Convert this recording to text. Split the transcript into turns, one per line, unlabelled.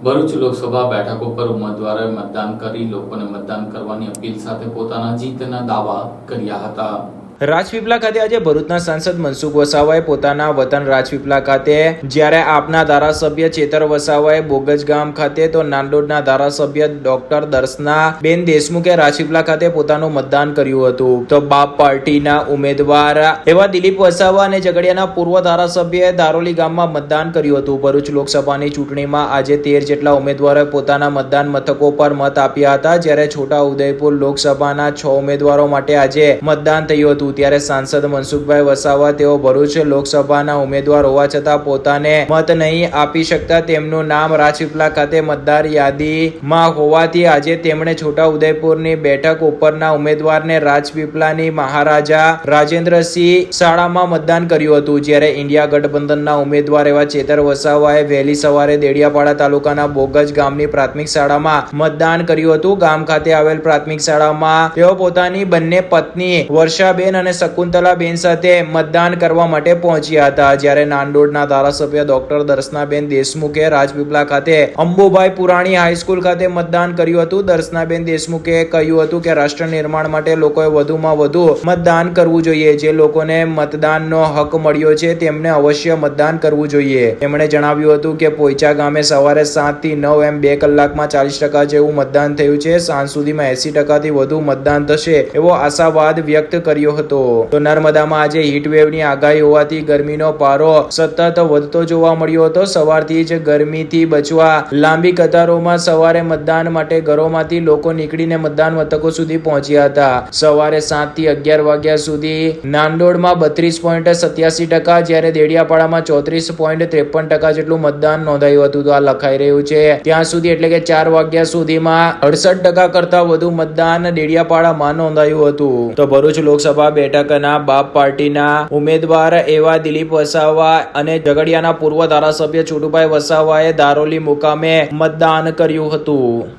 ભરૂચ લોકસભા બેઠકો પર ઉમેદવારોએ મતદાન કરી, લોકોને મતદાન કરવાની અપીલ સાથે પોતાના જીતના દાવા કર્યા હતા.
રાજપીપળા ખાતે આજે ભરૂચના સાંસદ મનસુખ વસાવાએ પોતાના વતન રાજપીપળા ખાતે જ્યારે આપના ધારાસભ્ય ચેતર વસાવાએ બોગજ ગામ ખાતે તો નાંદોડના ધારાસભ્ય ડોક્ટર દર્શના બેન દેશમુખે રાજપીપલા ખાતે પોતાનું મતદાન કર્યું હતું. તો બાપ પાર્ટીના ઉમેદવાર એવા દિલીપ વસાવા અને ઝઘડિયાના પૂર્વ ધારાસભ્યએ દારોલી ગામમાં મતદાન કર્યું હતું. ભરૂચ લોકસભાની ચૂંટણીમાં આજે તેર જેટલા ઉમેદવારોએ પોતાના મતદાન મથકો પર મત આપ્યા હતા. જ્યારે છોટા ઉદયપુર લોકસભાના છ ઉમેદવારો માટે આજે મતદાન થયું હતું. ત્યારે સાંસદ મનસુખભાઈ વસાવા તેઓ ભરૂચ લોકસભાના ઉમેદવાર હોવા છતાં પોતાને મત નહીં આપી શકતા. તેમનું નામ રાજપીપલા ખાતે મતદાર યાદીમાં હોવાથી આજે તેમણે છોટાઉદેપુરની બેઠક ઉપરના ઉમેદવારને રાજપીપલાની મહારાજા રાજેન્દ્રસિંહ શાળામાં મતદાન કર્યું હતું. જ્યારે ઇન્ડિયા ગઠબંધનના ઉમેદવાર એવા ચેતર વસાવાએ વહેલી સવારે દેડિયાપાડા તાલુકાના બોગજ ગામની પ્રાથમિક શાળામાં મતદાન કર્યું હતું. ગામ ખાતે આવેલ પ્રાથમિક શાળામાં તેઓ પોતાની બંને પત્ની વર્ષાબેન અને શકુંતલાબેન સાથે મતદાન કરવા માટે પહોંચ્યા હતા. જ્યારે નાંદોડના ધારાસભ્ય ડોક્ટર દર્શનાબેન દેશમુખે રાજપીપળા ખાતે અંબુભાઈ પુરાણી હાઈસ્કૂલ ખાતે મતદાન કર્યું હતું. દર્શનાબેન દેશમુખે કહ્યું હતું કે, રાષ્ટ્ર નિર્માણ માટે લોકોએ વધુમાં વધુ મતદાન કરવું જોઈએ. જે લોકોને મતદાનનો હક મળ્યો છે, તેમને અવશ્ય મતદાન કરવું જોઈએ. તેમણે જણાવ્યું હતું કે, પોઈચા ગામે સવારે સાતથી નવ એમ બે કલાકમાં ચાલીસ ટકા જેવું મતદાન થયું છે. સાંજ સુધીમાં એસી ટકાથી વધુ મતદાન થશે, એવો આશાવાદ વ્યક્ત કર્યો હતો. તો નર્મદામાં આજે હીટવેવની આગાહી હોવાથી ગરમીનો પારો સતત વધતો જોવા મળ્યો હતો. સવારથી જ ગરમીથી બચવા લાંબી કતારોમાં સવારે મતદાન માટે ઘરોમાંથી લોકો નીકળીને મતદાન મથકો સુધી પહોંચ્યા હતા. સવારે સાતથી અગિયાર વાગ્યા સુધી નાંદોડમાં બત્રીસ પોઈન્ટ સત્યાસી ટકા, જ્યારે દેડિયાપાડામાં ચોત્રીસ પોઈન્ટ ત્રેપન ટકા જેટલું મતદાન નોંધાયું હતું. તો આ લખાઈ રહ્યું છે. ત્યાં સુધી એટલે કે ચાર વાગ્યા સુધીમાં અડસઠ ટકા કરતા વધુ મતદાન દેડિયાપાડામાં નોંધાયું હતું. તો ભરૂચ લોકસભા બેઠકના બાપ પાર્ટીના ઉમેદવાર એવા દિલીપ વસાવા અને ઝઘડિયાના પૂર્વ ધારાસભ્ય છોટુભાઈ વસાવાએ દારોલી મુકામે મતદાન કર્યું હતું.